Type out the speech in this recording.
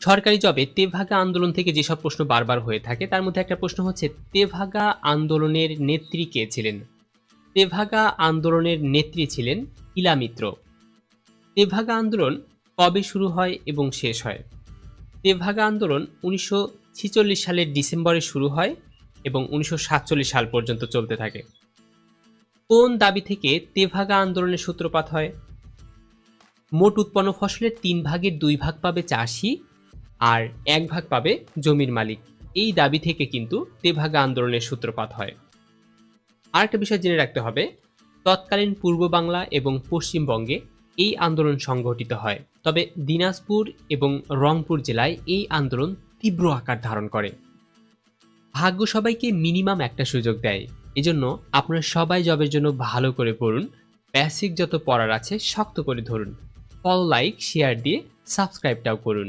সরকারি জবে তেভাগা আন্দোলন থেকে যেসব প্রশ্ন বারবার হয়ে থাকে, তার মধ্যে একটা প্রশ্ন হচ্ছে, তেভাগা আন্দোলনের নেত্রী কে ছিলেন? তেভাগা আন্দোলনের নেত্রী ছিলেন ইলামিত্র তেভাগা আন্দোলন কবে শুরু হয় এবং শেষ হয়? তেভাগা আন্দোলন উনিশশো সালের ডিসেম্বরে শুরু হয় এবং উনিশশো সাতচল্লিশ সাল পর্যন্ত চলতে থাকে। কোন দাবি থেকে তেভাগা আন্দোলনের সূত্রপাত হয়? মোট উৎপন্ন ফসলের তিন ভাগের দুই ভাগ পাবে চাষি আর এক ভাগ পাবে জমির মালিক। এই দাবি থেকে কিন্তু তেভাগা আন্দোলনের সূত্রপাত হয়। আরেকটা বিষয় জেনে রাখতে হবে, তৎকালীন পূর্ব বাংলা এবং পশ্চিমবঙ্গে এই আন্দোলন সংগঠিত হয়। তবে দিনাজপুর এবং রংপুর জেলায় এই আন্দোলন তীব্র আকার ধারণ করে। ভাগ্য সবাইকে মিনিমাম একটা সুযোগ দেয়। এজন্য আপনারা সবাই জবের জন্য ভালো করে পড়ুন বেসিক যত পড়ার আছে শক্ত করে ধরুন। ফলো লাইক শেয়ার দিয়ে সাবস্ক্রাইবটাও করুন।